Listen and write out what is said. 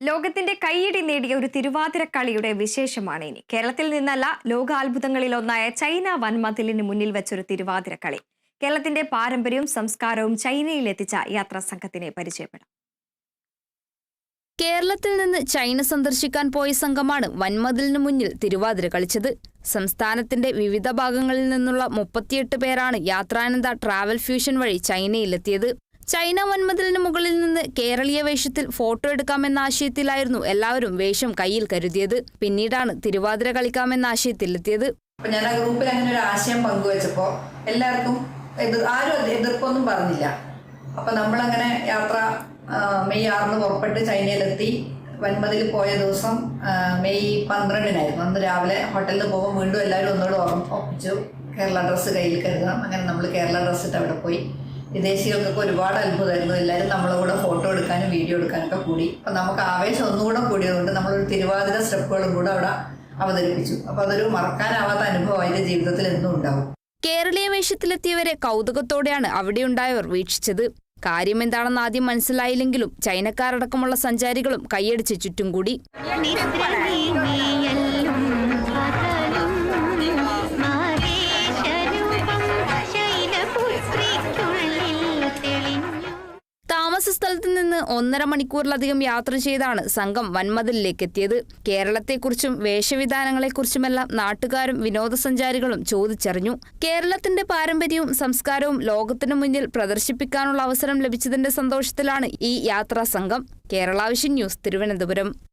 ലോകത്തിന്റെ കൈയിടി നേടിയ ഒരു തിരുവാതിര കളിയുടെ വിശേഷമാണ് ഇനി. കേരളത്തിൽ നിന്നല്ല ലോകാത്ഭുതങ്ങളിൽ ഒന്നായ ചൈന വൻമതിലിന് മുന്നിൽ വെച്ചൊരു തിരുവാതിര കളി. കേരളത്തിന്റെ പാരമ്പര്യവും സംസ്കാരവും ചൈനയിൽ എത്തിച്ച യാത്രാ സംഘത്തിനെ പരിചയപ്പെടാം. കേരളത്തിൽ നിന്ന് ചൈന സന്ദർശിക്കാൻ പോയ സംഘമാണ് വൻമതിലിന് മുന്നിൽ തിരുവാതിര കളിച്ചത്. സംസ്ഥാനത്തിന്റെ വിവിധ ഭാഗങ്ങളിൽ നിന്നുള്ള മുപ്പത്തിയെട്ട് പേരാണ് യാത്രാനന്ദ ട്രാവൽ ഫ്യൂഷൻ വഴി ചൈനയിലെത്തിയത്. ചൈന വൻമതിലിന് മുകളിൽ നിന്ന് കേരളീയ വേഷത്തിൽ ഫോട്ടോ എടുക്കാമെന്ന ആശയത്തിലായിരുന്നു എല്ലാവരും വേഷം കയ്യിൽ കരുതിയത്. പിന്നീടാണ് തിരുവാതിര കളിക്കാമെന്ന ആശയത്തിലെത്തിയത്. ഞാൻ ആ ഗ്രൂപ്പിൽ അങ്ങനെ ഒരു ആശയം പങ്കുവച്ചപ്പോ എല്ലാവർക്കും ആരും എതിർപ്പൊന്നും പറഞ്ഞില്ല. അപ്പൊ നമ്മളങ്ങനെ യാത്ര മെയ് ആറിന് പുറപ്പെട്ട് ചൈനയിലെത്തി. വൻമതിൽ പോയ ദിവസം മെയ് പന്ത്രണ്ടിനായിരുന്നു. അന്ന് രാവിലെ ഹോട്ടലിൽ പോകുമ്പോൾ വീണ്ടും എല്ലാവരും ഒന്നുകൂടെ ഓർമ്മ ഒപ്പിച്ചു കേരള ഡ്രസ്സ് കയ്യിൽ കരുതാം അങ്ങനെ നമ്മൾ കേരള ഡ്രസ്സ് ഇട്ട് അവിടെ പോയി. വിദേശികൾക്കൊക്കെ ഒരുപാട് അത്ഭുതമായിരുന്നു. എല്ലാവരും നമ്മളെ കൂടെ ഫോട്ടോ എടുക്കാനും വീഡിയോ എടുക്കാനൊക്കെ കൂടി. അപ്പം നമുക്ക് ആവേശം ഒന്നുകൂടെ കൂടിയതുകൊണ്ട് നമ്മളൊരു തിരുവാതിര സ്റ്റെപ്പുകളും കൂടെ അവിടെ അവതരിപ്പിച്ചു. അപ്പോൾ അതൊരു മറക്കാനാവാത്ത അനുഭവം അതിന്റെ ജീവിതത്തിൽ എന്നും ഉണ്ടാവും. കേരളീയ വേഷത്തിലെത്തിയവരെ കൗതുകത്തോടെയാണ് അവിടെ അവിടെയുണ്ടായവർ വീക്ഷിച്ചത്. കാര്യമെന്താണെന്ന് ആദ്യം മനസ്സിലായില്ലെങ്കിലും ചൈനക്കാരടക്കമുള്ള സഞ്ചാരികളും കൈയടിച്ച് ചുറ്റും കൂടി. താമസ സ്ഥലത്ത് നിന്ന് ഒന്നര മണിക്കൂറിലധികം യാത്ര ചെയ്താണ് സംഘം വൻമതിലേക്ക് എത്തിയത് കേരളത്തെക്കുറിച്ചും വേഷവിധാനങ്ങളെക്കുറിച്ചുമെല്ലാം നാട്ടുകാരും വിനോദസഞ്ചാരികളും ചോദിച്ചറിഞ്ഞു. കേരളത്തിന്റെ പാരമ്പര്യവും സംസ്കാരവും ലോകത്തിനു മുന്നിൽ പ്രദർശിപ്പിക്കാനുള്ള അവസരം ലഭിച്ചതിന്റെ സന്തോഷത്തിലാണ് ഈ യാത്രാ സംഘം. കേരളാവിഷൻ ന്യൂസ് തിരുവനന്തപുരം.